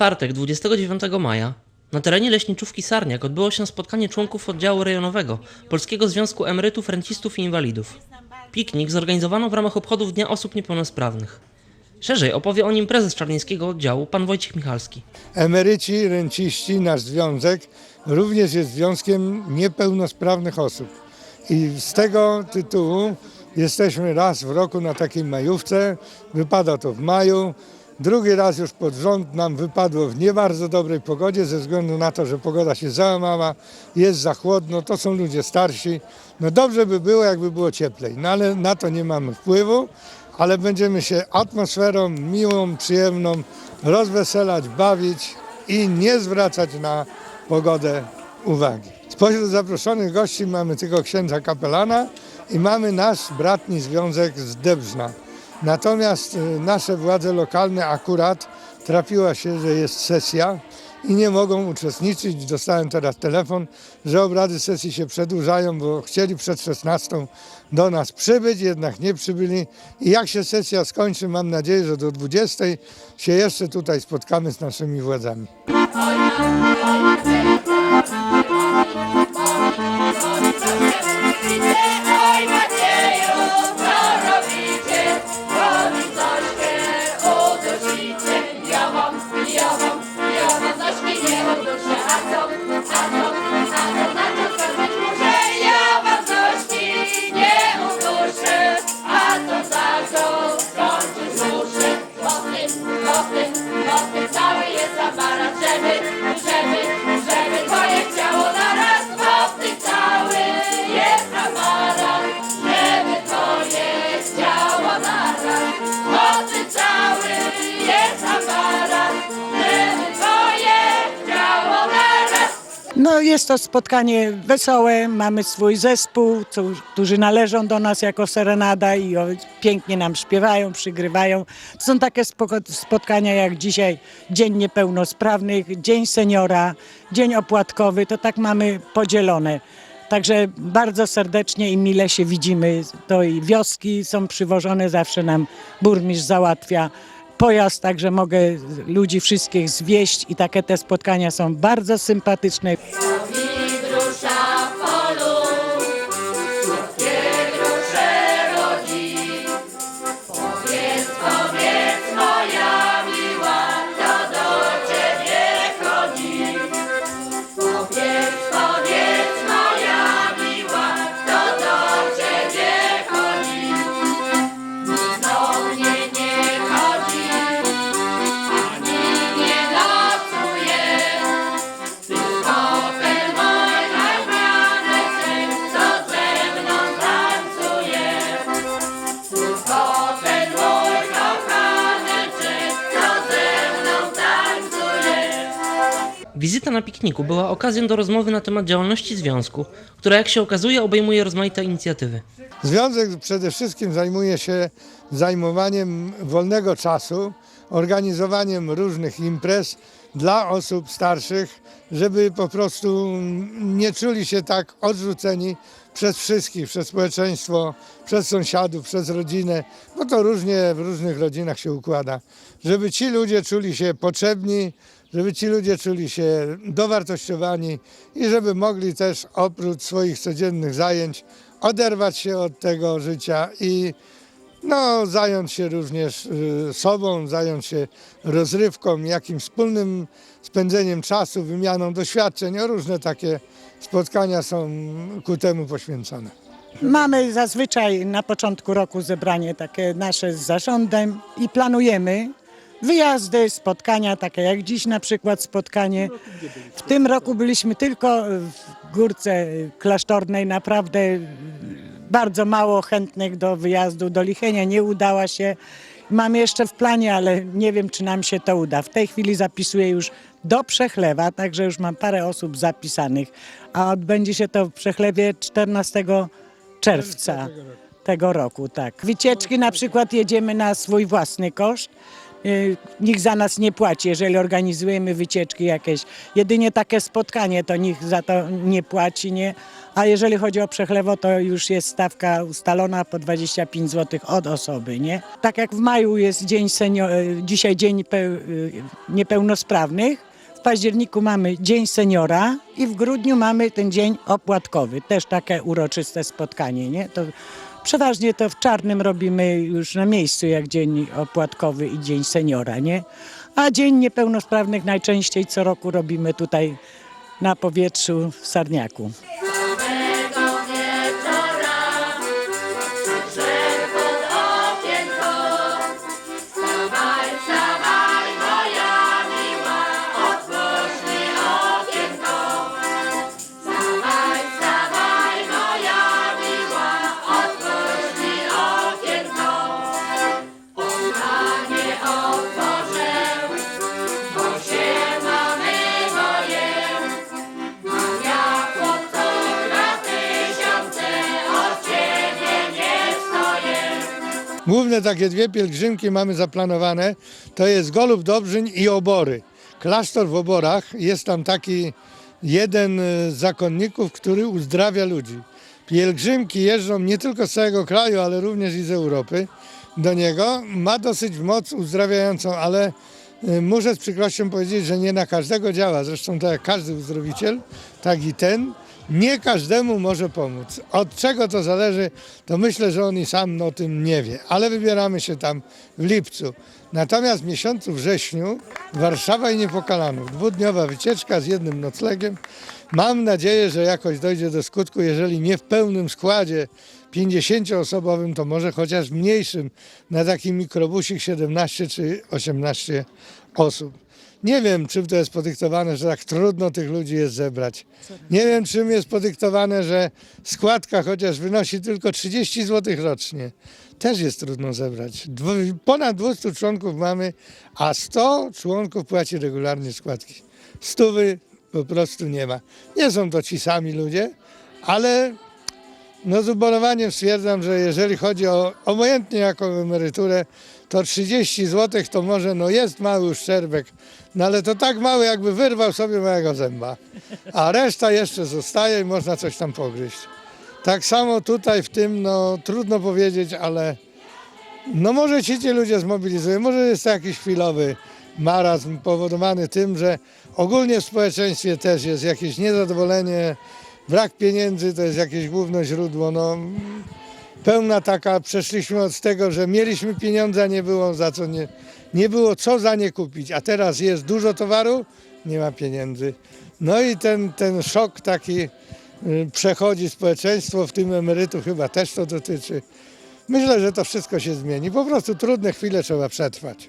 czwartek, 29 maja, na terenie leśniczówki Sarniak odbyło się spotkanie członków oddziału rejonowego Polskiego Związku Emerytów, Rencistów i Inwalidów. Piknik zorganizowano w ramach obchodów Dnia Osób Niepełnosprawnych. Szerzej opowie o nim prezes czarnieńskiego oddziału, pan Wojciech Michalski. Emeryci, renciści, nasz związek również jest związkiem niepełnosprawnych osób. I z tego tytułu jesteśmy raz w roku na takiej majówce. Wypada to w maju. Drugi raz już pod rząd nam wypadło w nie bardzo dobrej pogodzie, ze względu na to, że pogoda się załamała, jest za chłodno, to są ludzie starsi. No dobrze by było, jakby było cieplej, no ale na to nie mamy wpływu, ale będziemy się atmosferą miłą, przyjemną rozweselać, bawić i nie zwracać na pogodę uwagi. Spośród zaproszonych gości mamy tylko księdza kapelana i mamy nasz bratni związek z Debrzna. Natomiast y, nasze władze lokalne akurat trafiła się, że jest sesja i nie mogą uczestniczyć. Dostałem teraz telefon, że obrady sesji się przedłużają, bo chcieli przed 16 do nas przybyć, jednak nie przybyli. I jak się sesja skończy, mam nadzieję, że do 20 się jeszcze tutaj spotkamy z naszymi władzami. No jest to spotkanie wesołe, mamy swój zespół, którzy należą do nas jako serenada i o, pięknie nam śpiewają, przygrywają. To są takie spotkania jak dzisiaj Dzień Niepełnosprawnych, Dzień Seniora, Dzień Opłatkowy, to tak mamy podzielone. Także bardzo serdecznie i mile się widzimy. To i wioski są przywożone, zawsze nam burmistrz załatwia pojazd, także mogę ludzi wszystkich zwieść i takie te spotkania są bardzo sympatyczne. Wizyta na pikniku była okazją do rozmowy na temat działalności związku, która jak się okazuje obejmuje rozmaite inicjatywy. Związek przede wszystkim zajmuje się zajmowaniem wolnego czasu, organizowaniem różnych imprez dla osób starszych, żeby po prostu nie czuli się tak odrzuceni przez wszystkich, przez społeczeństwo, przez sąsiadów, przez rodzinę, bo to różnie w różnych rodzinach się układa. Żeby ci ludzie czuli się potrzebni, żeby ci ludzie czuli się dowartościowani i żeby mogli też oprócz swoich codziennych zajęć oderwać się od tego życia i no, zająć się również y, sobą, zająć się rozrywką, jakimś wspólnym spędzeniem czasu, wymianą doświadczeń. O, różne takie spotkania są ku temu poświęcone. Mamy zazwyczaj na początku roku zebranie takie nasze z zarządem i planujemy wyjazdy, spotkania, takie jak dziś na przykład spotkanie. W tym roku byliśmy tylko w górce klasztornej, naprawdę bardzo mało chętnych do wyjazdu do Lichenia, nie udała się. Mam jeszcze w planie, ale nie wiem, czy nam się to uda. W tej chwili zapisuję już do Przechlewa, także już mam parę osób zapisanych, a odbędzie się to w Przechlewie 14 czerwca tego roku, tak. Wycieczki na przykład jedziemy na swój własny koszt, nikt za nas nie płaci, jeżeli organizujemy wycieczki jakieś. Jedynie takie spotkanie, to nikt za to nie płaci, nie? A jeżeli chodzi o przechlewo, to już jest stawka ustalona po 25 zł od osoby, nie? Tak jak w maju jest dzień senior, dzisiaj dzień y, niepełnosprawnych, w październiku mamy Dzień Seniora i w grudniu mamy ten dzień opłatkowy. Też takie uroczyste spotkanie, nie? To przeważnie to w czarnym robimy już na miejscu, jak Dzień Opłatkowy i Dzień Seniora, nie? A Dzień Niepełnosprawnych najczęściej co roku robimy tutaj na powietrzu w Sarniaku. Główne takie dwie pielgrzymki mamy zaplanowane, to jest Golub Dobrzyń i Obory. Klasztor w Oborach, jest tam taki jeden z zakonników, który uzdrawia ludzi. Pielgrzymki jeżdżą nie tylko z całego kraju, ale również i z Europy do niego. Ma dosyć moc uzdrawiającą, ale e, muszę z przykrością powiedzieć, że nie na każdego działa. Zresztą tak jak każdy uzdrowiciel, tak i ten. Nie każdemu może pomóc. Od czego to zależy, to myślę, że on i sam o tym nie wie. Ale wybieramy się tam w lipcu. Natomiast w miesiącu wrześniu Warszawa i Niepokalanów. Dwudniowa wycieczka z jednym noclegiem. Mam nadzieję, że jakoś dojdzie do skutku, jeżeli nie w pełnym składzie 50-osobowym, to może chociaż mniejszym, na takim mikrobusik 17 czy 18 osób. Nie wiem, czym to jest podyktowane, że tak trudno tych ludzi jest zebrać. Nie wiem, czym jest podyktowane, że składka chociaż wynosi tylko 30 zł rocznie. Też jest trudno zebrać. Ponad 200 członków mamy, a 100 członków płaci regularnie składki. Stówy po prostu nie ma. Nie są to ci sami ludzie, ale no z ubolewaniem stwierdzam, że jeżeli chodzi o obojętnie jaką emeryturę, to 30 zł to może no jest mały uszczerbek, no ale to tak mały jakby wyrwał sobie małego zęba, a reszta jeszcze zostaje i można coś tam pogryźć. Tak samo tutaj w tym, no trudno powiedzieć, ale no może ci ci ludzie zmobilizują, może jest to jakiś chwilowy marazm powodowany tym, że ogólnie w społeczeństwie też jest jakieś niezadowolenie, brak pieniędzy to jest jakieś główne źródło. No, pełna taka, przeszliśmy od tego, że mieliśmy pieniądze, a nie było za co nie, nie było co za nie kupić, a teraz jest dużo towaru, nie ma pieniędzy. No i ten, ten szok taki y, przechodzi społeczeństwo, w tym emerytów chyba też to dotyczy. Myślę, że to wszystko się zmieni. Po prostu trudne chwile trzeba przetrwać.